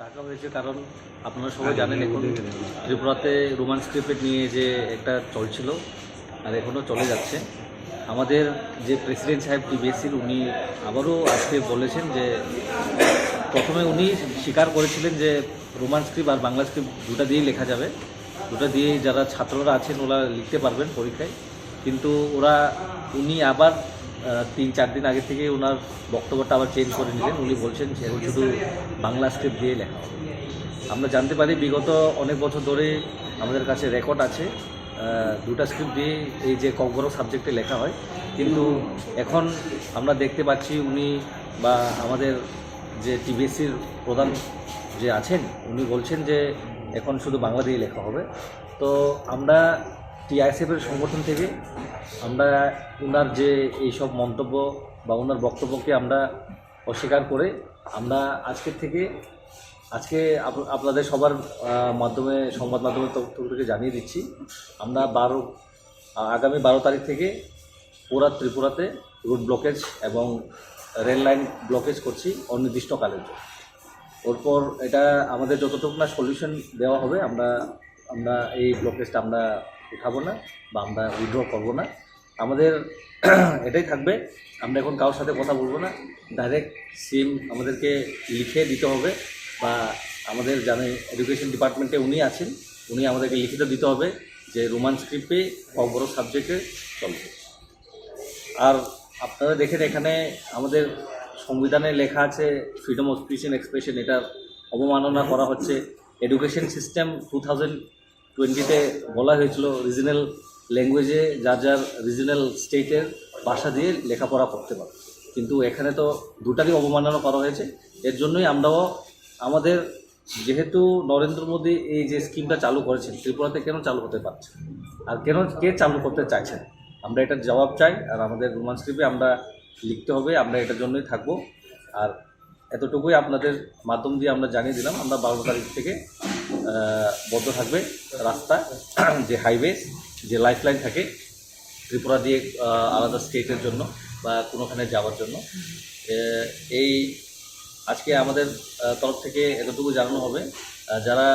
ডাকা হয়েছে কারণ আপনারা সবাই জানেন এখন ত্রিপুরাতে রোমান স্ক্রিপ্ট নিয়ে যে একটা চলছিল আর এখনও চলে যাচ্ছে। আমাদের যে প্রেসিডেন্ট সাহেব টিবিএসির উনি আবারও আজকে বলেছেন যে প্রথমে উনি স্বীকার করেছিলেন যে রোমান স্ক্রিপ্ট আর বাংলা স্ক্রিপ্ট দুটা দিয়েই লেখা যাবে। দুটা দিয়েই যারা ছাত্ররা আছেন ওরা লিখতে পারবেন পরীক্ষায়। কিন্তু ওরা, উনি আবার তিন, চার দিন আগে থেকে ওনার বক্তব্যটা আবার চেঞ্জ করে নিলেন। উনি বলছেন যে শুধু বাংলা স্ক্রিপ্ট দিয়ে লেখা। আমরা জানতে পারি বিগত অনেক বছর ধরে আমাদের কাছে রেকর্ড আছে। দুটা স্ক্রিপ্ট দিয়ে এই যে ককবরক সাবজেক্টে লেখা হয়। কিন্তু এখন আমরা দেখতে পাচ্ছি উনি বা আমাদের যে টিবিএসসির প্রধান যে আছেন, উনি বলছেন যে এখন শুধু বাংলা দিয়ে লেখা হবে। তো আমরা টিআইএসএফের সংগঠন থেকে আমরা ওনার যে এইসব মন্তব্য বা ওনার বক্তব্যকে আমরা অস্বীকার করে আমরা আজকের থেকে আজকে আপ- আপনাদের সবার মাধ্যমে, সংবাদ মাধ্যমের থেকে জানিয়ে দিচ্ছি, আমরা বারো আগামী বারো তারিখ থেকে পুরা ত্রিপুরাতে রুট ব্লকেজ এবং রেল লাইন ব্লকেজ করছি অনির্দিষ্টকালের জন্য। ওরপর এটা আমাদের যতটুকু না সলিউশন দেওয়া হবে, আমরা আমরা এই ব্লকেজটা আমরা উঠাবো না বা আমরা উইথড্র করব না। আমাদের এটাই থাকবে। আমরা এখন কারোর সাথে কথা বলব না। ডাইরেক্ট সিম আমাদেরকে লিখে দিতে হবে বা আমাদের জানে এডুকেশন ডিপার্টমেন্টে উনি আছেন, উনি আমাদেরকে লিখিত দিতে হবে যে রোমান স্ক্রিপ্টে বড় সাবজেক্টে চলবে আর আপনারা দেখেন এখানে আমাদের সংবিধানে লেখা আছে ফ্রিডম অফ স্পিচ এক্সপ্রেশন এটার অবমাননা করা হচ্ছে। এডুকেশন সিস্টেম টু থাউজেন্ড টোয়েন্টিতে বলা হয়েছিল রিজনাল ল্যাঙ্গুয়েজে যার যার রিজনাল স্টেটের ভাষা দিয়ে লেখাপড়া করতে পারে। কিন্তু এখানে তো দুটারই অবমাননা করা হয়েছে। এর জন্যই আমরাও আমাদের যেহেতু নরেন্দ্র মোদী এই যে স্কিমটা চালু করেছেন, ত্রিপুরাতে কেন চালু হতে পারছে আর কেন কে চালু করতে চাইছেন আমরা এটার জবাব চাই আর আমাদের রোমান স্ক্রিপ্টে আমরা লিখতে হবে, আমরা এটার জন্যই থাকব। আর এতটুকুই আপনাদের মাধ্যম দিয়ে আমরা জানিয়ে দিলাম। আমরা বারো তারিখ থেকে বন্ধ থাকবে রাস্তা, যে হাইওয়ে যে লাইফ লাইন থাকে ত্রিপুরা দিয়ে আলাদা স্টেটের জন্য বা কোনোখানে যাওয়ার জন্য। এই আজকে আমাদের তরফ থেকে এতটুকু জানানো হবে। যারা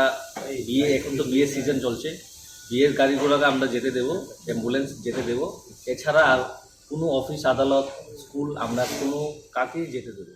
বিয়ে, এখন তো বিয়ের সিজন চলছে, বিয়ের গাড়িগুলোকে আমরা যেতে দেবো অ্যাম্বুলেন্স যেতে দেবো। এছাড়া আর কোনো অফিস আদালত স্কুল আমরা কোনো কাকেই যেতে দেবো।